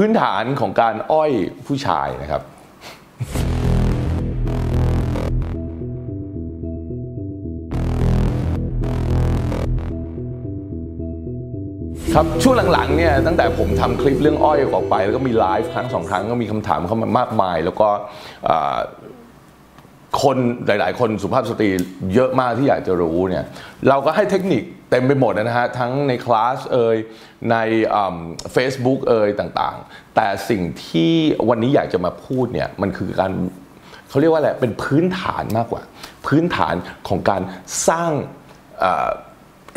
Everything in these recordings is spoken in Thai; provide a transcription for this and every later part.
พื้นฐานของการอ้อยผู้ชายนะครับ ครับช่วงหลังๆเนี่ยตั้งแต่ผมทำคลิปเรื่องอ้อยออกไป แล้วก็มีไลฟ์ครั้งสองครั้งก็มีคำถามเข้ามามากมาย แล้วก็คนหลาย ๆ คนสุภาพสตรีเยอะมากที่อยากจะรู้เนี่ยเราก็ให้เทคนิค เต็มไปหมดนะฮะ ทั้งในคลาสเอ่ยในเฟซบุ๊กเอ่ยต่างๆ แต่สิ่งที่วันนี้อยากจะมาพูดเนี่ยมันคือการเขาเรียกว่าอะไรเป็นพื้นฐานมากกว่า พื้นฐานของการสร้าง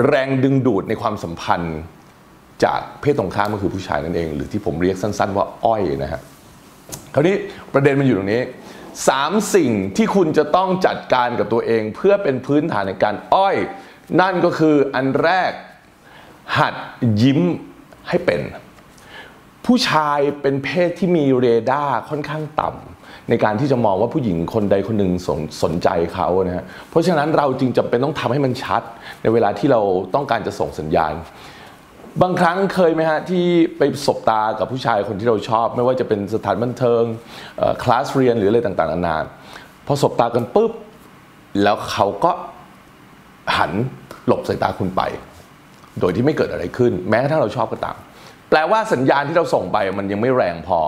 แรงดึงดูดในความสัมพันธ์จากเพศตรงข้ามก็คือผู้ชายนั่นเอง หรือที่ผมเรียกสั้น ๆ ว่าอ้อยนะฮะคราวนี้ประเด็นมันอยู่ตรงนี้สามสิ่งที่คุณจะต้องจัดการกับตัวเอง เพื่อเป็นพื้นฐานในการอ้อย นั่นก็คืออันแรกหัดยิ้มให้เป็น ผู้ชายเป็นเพศที่มีเรดาร์ค่อนข้างต่ำในการที่จะมองว่าผู้หญิงคนใดคนหนึ่งสนสนใจเขานะฮะเพราะฉะนั้นเราจึงจำเป็นต้องทำให้มันชัด ในเวลาที่เราต้องการจะส่งสัญญาณ บางครั้งเคยไหมฮะที่ไปสบตากับผู้ชายคนที่เราชอบ ไม่ว่าจะเป็นสถานบันเทิงคลาสเรียนหรืออะไรต่างๆนานาพอสบตากันปุ๊บแล้วเขาก็ หันหลบสายตาคุณไป โดยที่ไม่เกิดอะไรขึ้น แม้กระทั่งเราชอบก็ตาม แปลว่าสัญญาณที่เราส่งไปมันยังไม่แรงพอ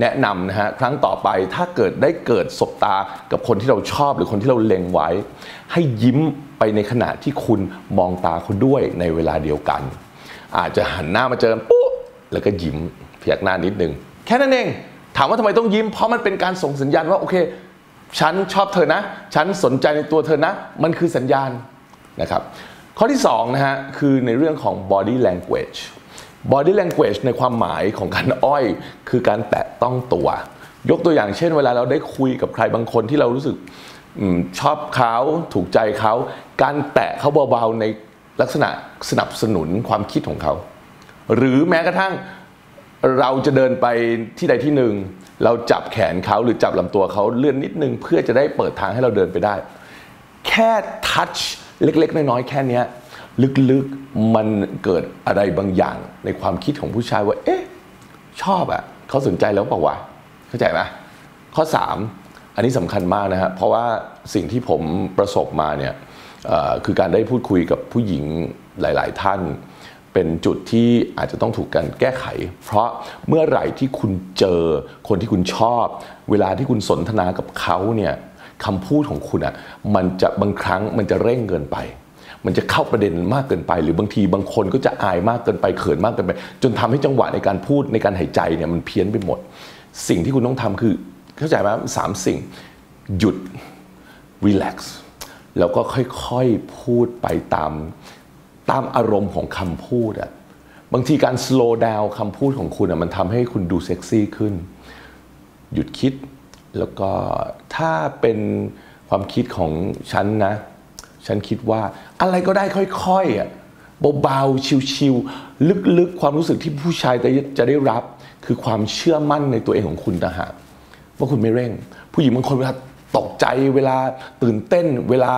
แนะนำนะฮะครั้งต่อไปถ้าเกิดได้เกิดสบตากับคนที่เราชอบหรือคนที่เราเล็งไว้ ให้ยิ้มไปในขณะที่คุณมองตาคุณด้วยในเวลาเดียวกัน อาจจะหันหน้ามาเจอปุ๊บแล้วก็ยิ้มพยักหน้านิดนึง แค่นั้นเอง ถามว่าทำไมต้องยิ้ม เพราะมันเป็นการส่งสัญญาณว่าโอเค ฉันชอบเธอนะ ฉันสนใจในตัวเธอนะ มันคือสัญญาณ นะครับข้อที่2นะฮะคือในเรื่องของ body language body language ในความหมายของการอ้อย คือการแตะต้องตัว ยกตัวอย่างเช่น เวลาเราได้คุยกับใครบางคนที่เรารู้สึกอชอบเขาถูกใจเขาการแตะเขาเบาๆในลักษณะสนับสนุนความคิดของเขา หรือแม้กระทั่งเราจะเดินไปที่ใดที่หนึ่ง เราจับแขนเขาหรือจับลำตัวเขาเลื่อนนิดนึง เพื่อจะได้เปิดทางให้เราเดินไปได้ แค่ทัช เล็ก ๆ น้อยๆแค่เนี้ยลึกๆมันเกิดอะไรบางอย่างในความคิดของผู้ชายว่า เอ๊ะ ชอบอะ่ะเขาสนใจแล้วเปล่าวะเข้าใจไหมข้อ 3 อันนี้สำคัญมากนะฮะเพราะว่าสิ่งที่ผมประสบมาเนี่ยคือการได้พูดคุยกับผู้หญิงหลาย ๆ ท่าน เป็นจุดที่อาจจะต้องถูกกันแก้ไข เพราะเมื่อไหร่ที่คุณเจอคนที่คุณชอบ เวลาที่คุณสนทนากับเขาเนี่ย คำพูดของคุณอะมันจะบางครั้งมันจะเร่งเกินไป มันจะเข้าประเด็นมากเกินไป หรือบางทีบางคนก็จะอายมากเกินไปเขินมากเกินไป จนทำให้จังหวะในการพูดในการหายใจเนี่ยมันเพี้ยนไปหมด สิ่งที่คุณต้องทำคือเข้าใจไหมสามสิ่ง หยุด relax แล้วก็ค่อยๆพูดไปตามตามอารมณ์ของคำพูดอะบางทีการ slow down คำพูดของคุณอะมันทำให้คุณดูเซ็กซี่ขึ้น หยุดคิด แล้วก็ถ้าเป็นความคิดของฉันนะ ฉันคิดว่าอะไรก็ได้ค่อยๆอะเบาๆชิวๆลึกๆ ความรู้สึกที่ผู้ชายจะได้รับ คือความเชื่อมั่นในตัวเองของคุณต่างหากว่าคุณไม่เร่ง ผู้หญิงบางคนเวลาตกใจเวลาตื่นเต้น เวลา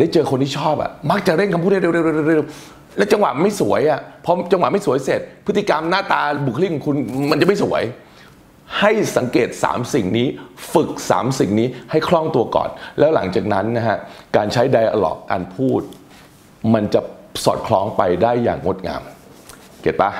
ได้เจอคนที่ชอบอะมักจะเร่งคำพูดเร็วๆๆๆๆแล้วจังหวะไม่สวยอะพอจังหวะไม่สวยเสร็จ พฤติกรรมหน้าตาบุคลิกของคุณมันจะไม่สวย ให้สังเกต 3 สิ่งนี้ ฝึก 3 สิ่งนี้ให้คล่องตัวก่อน แล้วหลังจากนั้นนะฮะการใช้ไดอะล็อกการพูด มันจะสอดคล้องไปได้อย่างงดงาม เก็ตปะ